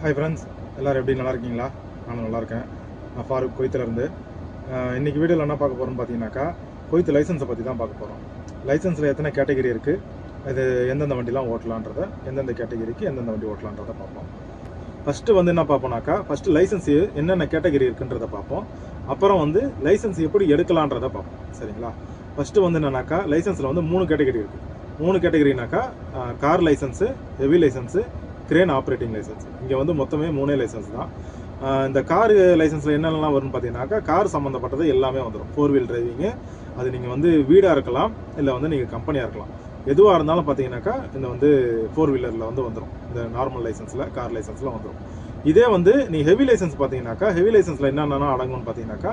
Hi friends எல்லோரும் எப்படி நல்லா இருக்கீங்களா? நானும் நல்லா இருக்கேன். நான் ஃபாரூக் கொய்த்துலேருந்து இன்றைக்கி வீடியோவில் என்ன பார்க்க போகிறோம்னு பார்த்தீங்கன்னாக்கா கொய்த்து லைசன்ஸை பற்றி தான் பார்க்க போகிறோம் லைசன்ஸில் எத்தனை கேட்டகரி இருக்குது இது எந்தெந்த வண்டிலாம் ஓட்டலான்றத எந்தெந்த கேட்டகரிக்கு எந்தெந்த வண்டி ஓட்டலான்றத பார்ப்போம். ஃபஸ்ட்டு வந்து என்ன பார்ப்போம்னாக்கா ஃபஸ்ட்டு லைசன்ஸ் என்னென்ன கேட்டகரி இருக்குன்றத பார்ப்போம். அப்புறம் வந்து லைசன்ஸ் எப்படி எடுக்கலான்றத பார்ப்போம். சரிங்களா? ஃபஸ்ட்டு வந்து என்னன்னாக்கா லைசன்ஸில் வந்து மூணு கேட்டகரி இருக்குது மூணு கேட்டகரினாக்கா car license heavy license crane operating license இங்கே வந்து மொத்தமே மூணே லைசன்ஸ் தான். இந்த கார் லைசன்ஸில் என்னென்னலாம் வரும்னு பார்த்தீங்கன்னாக்கா கார் சம்மந்தப்பட்டது எல்லாமே வந்துடும் ஃபோர் வீல் டிரைவிங்கு அது நீங்கள் வந்து வீடாக இருக்கலாம் இல்லை வந்து நீங்கள் கம்பெனியாக இருக்கலாம். எதுவாக இருந்தாலும் பார்த்தீங்கன்னாக்கா இந்த வந்து ஃபோர் வீலரில் வந்து வந்துடும் இந்த நார்மல் லைசன்ஸில் கார் லைசன்ஸில் வந்துடும் இதே வந்து நீ ஹெவி லைசன்ஸ் பார்த்தீங்கன்னாக்கா ஹெவி லைசன்ஸில் என்னென்ன அடங்கும்னு பார்த்தீங்கன்னாக்கா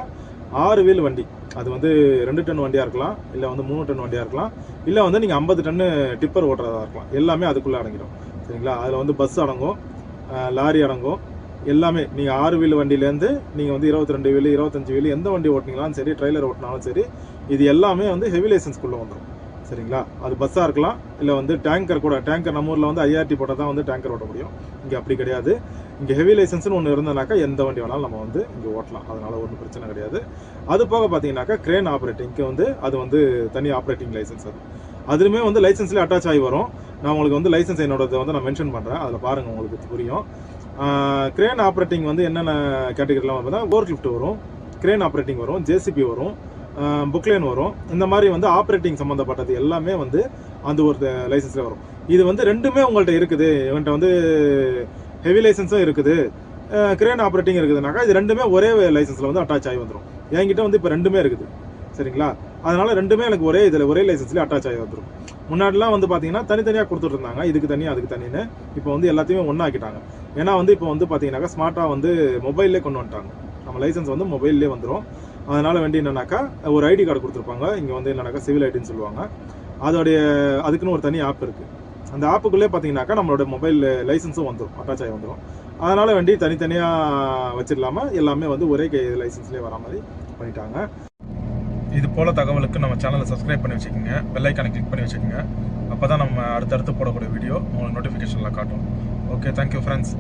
ஆறு வீல் வண்டி. அது வந்து ரெண்டு டன் வண்டியாக இருக்கலாம் இல்லை வந்து மூணு டன் வண்டியாக இருக்கலாம் இல்லை வந்து நீங்கள் ஐம்பது டன்னு டிப்பர் ஓட்டுறதா இருக்கலாம். எல்லாமே அதுக்குள்ளே அடங்கிடும். சரிங்களா? அதில் வந்து பஸ் அடங்கும். லாரி அடங்கும். எல்லாமே நீங்கள் ஆறு வீல் வண்டியிலேருந்து நீங்கள் வந்து இருபத்தி ரெண்டு வீல் இருபத்தஞ்சி வீல் எந்த வண்டி ஓட்டினீங்களாலும் சரி ட்ரெய்லர் ஓட்டினாலும் சரி இது எல்லாமே வந்து ஹெவி லைசன்ஸ்குள்ளே வந்துடும் சரிங்களா? அது பஸ்ஸாக இருக்கலாம் இல்லை வந்து டேங்கர் கூட டேங்கர் நம்ம ஊரில் வந்து ஐஆர்டி போட்டால் தான் வந்து டேங்கர் ஓட்ட முடியும். இங்கே அப்படி கிடையாது. இங்கே ஹெவி லைசன்ஸ்னு ஒன்று இருந்தனாக்கா எந்த வண்டி வேணாலும் நம்ம வந்து இங்கே ஓட்டலாம். அதனால ஒன்றும் பிரச்சனை கிடையாது. அது போக பார்த்தீங்கன்னாக்கா கிரேன் ஆப்ரேட்டிங்க்கு வந்து அது வந்து தனி ஆப்ரேட்டிங் லைசன்ஸ் அது. அதுலேயுமே வந்து லைசன்ஸ்லேயே அட்டாச் ஆகி வரும். நான் உங்களுக்கு வந்து லைசன்ஸ் என்னோடது வந்து நான் மென்ஷன் பண்ணுறேன் அதில் பாருங்கள் உங்களுக்கு புரியும். கிரேன் ஆப்ரேட்டிங் வந்து என்னென்ன கேட்டகரிலாம் பார்த்தீங்கன்னா ஓவர் லிஃப்ட் வரும் கிரேன் ஆப்ரேட்டிங் வரும் ஜேசிபி வரும் புக்லேன் வரும். இந்த மாதிரி வந்து ஆப்ரேட்டிங் சம்மந்தப்பட்டது எல்லாமே வந்து அந்த ஒரு லைசன்ஸில் வரும். இது வந்து ரெண்டுமே உங்கள்கிட்ட இருக்குது. இவன்கிட்ட வந்து ஹெவி லைசன்ஸும் இருக்குது. கிரேன் ஆப்ரேட்டிங் இருக்குதுனாக்கா இது ரெண்டுமே ஒரே லைசன்ஸில் வந்து அட்டாச் ஆகி வந்துடும் என்கிட்ட வந்து இப்போ ரெண்டுமே இருக்குது. சரிங்களா? அதனால ரெண்டுமே எனக்கு ஒரே இதில் ஒரே லைசன்ஸ்லேயே அட்டாச் ஆகி வந்துடும் முன்னாடிலாம் வந்து பார்த்தீங்கன்னா தனித்தனியாக கொடுத்துட்டு இருந்தாங்க இதுக்கு தனியாக அதுக்கு தனின்னு. இப்போ வந்து எல்லாத்தையுமே ஒன்றாக்கிட்டாங்க ஏன்னா வந்து இப்போ வந்து பார்த்தீங்கன்னாக்கா ஸ்மார்ட்டாக வந்து மொபைல்லே கொண்டு வந்துட்டாங்க. நம்ம லைசன்ஸ் வந்து மொபைல்லே வந்துடும் அதனால் வேண்டி என்னன்னாக்கா ஒரு ஐடி கார்டு கொடுத்துருப்பாங்க. இங்கே வந்து என்னன்னாக்கா சிவில் ஐடின்னு சொல்லுவாங்க. அதோடைய அதுக்குன்னு ஒரு தனி ஆப் இருக்குது அந்த ஆப்புக்குள்ளே பார்த்தீங்கன்னாக்கா நம்மளோட மொபைல் லைசன்ஸும் வந்துடும் அட்டாச் ஆகி வந்துடும் அதனால் வேண்டி தனித்தனியாக வச்சிடலாம. எல்லாமே வந்து ஒரே கை லைசன்ஸ்லேயே வர மாதிரி பண்ணிட்டாங்க. இது போல தகவலுக்கு நம்ம சேனலை சப்ஸ்கிரைப் பண்ணி வச்சுக்கோங்க. பெல் கிளிக் பண்ணி வச்சுக்கோங்க. அப்போ தான் நம்ம அடுத்தடுத்து போடக்கூடிய வீடியோ உங்களுக்கு நோட்டிஃபிகேஷனில் காட்டும். Okay thank you friends